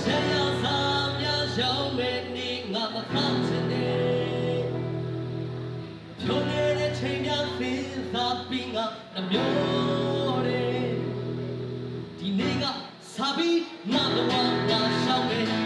ဆရာစာများ Yeah.